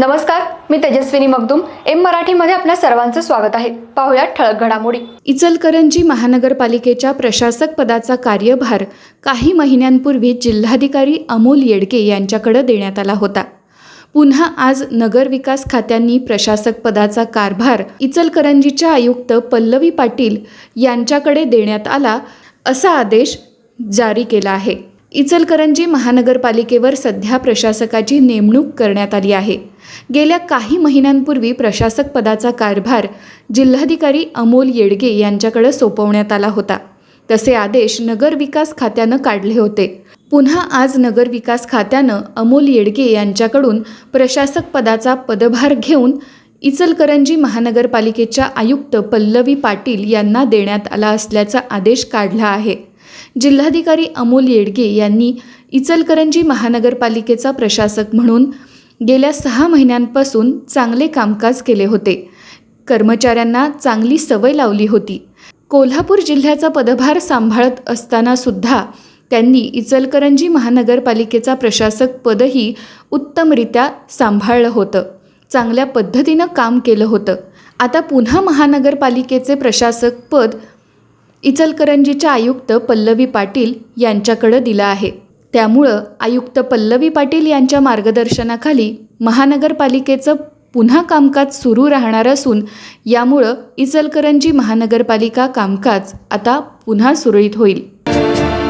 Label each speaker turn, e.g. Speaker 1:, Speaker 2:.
Speaker 1: नमस्कार मी तेजस्विनी मगदूम. एम मराठीमध्ये आपल्या सर्वांचं स्वागत आहे. पाहुयात ठळक घडामोडी.
Speaker 2: इचलकरंजी महानगरपालिकेच्या प्रशासक पदाचा कार्यभार काही महिन्यांपूर्वी जिल्हाधिकारी अमोल येडके यांच्याकडे देण्यात आला होता. पुन्हा आज नगरविकास खात्यांनी प्रशासक पदाचा कारभार इचलकरंजीच्या आयुक्त पल्लवी पाटील यांच्याकडे देण्यात आला असा आदेश जारी केला आहे. इचलकरंजी महानगरपालिकेवर सध्या प्रशासकाची नेमणूक करण्यात आली आहे. गेल्या काही महिन्यांपूर्वी प्रशासक पदाचा कारभार जिल्हाधिकारी अमोल येडगे यांच्याकडे सोपवण्यात आला होता. तसे आदेश नगरविकास खात्यानं काढले होते. पुन्हा आज नगरविकास खात्यानं अमोल येडगे यांच्याकडून प्रशासक पदाचा पदभार घेऊन इचलकरंजी महानगरपालिकेच्या आयुक्त पल्लवी पाटील यांना देण्यात आला असल्याचा आदेश काढला आहे. जिल्हाधिकारी अमोल येडगे यांनी इचलकरंजी महानगरपालिकेचा प्रशासक म्हणून गेल्या सहा महिन्यांपासून चांगले कामकाज केले होते. कर्मचाऱ्यांना चांगली सवय लावली होती. कोल्हापूर जिल्ह्याचा पदभार सांभाळत असताना सुद्धा त्यांनी इचलकरंजी महानगरपालिकेचा प्रशासक पदही उत्तमरित्या सांभाळलं होतं. चांगल्या पद्धतीनं काम केलं होतं. आता पुन्हा महानगरपालिकेचे प्रशासक पद इचलकरंजीच्या आयुक्त पल्लवी पाटील यांच्याकडं दिलं आहे. त्यामुळं आयुक्त पल्लवी पाटील यांच्या मार्गदर्शनाखाली महानगरपालिकेचं पुन्हा कामकाज सुरू राहणार असून यामुळं इचलकरंजी महानगरपालिका कामकाज आता पुन्हा सुरळीत होईल.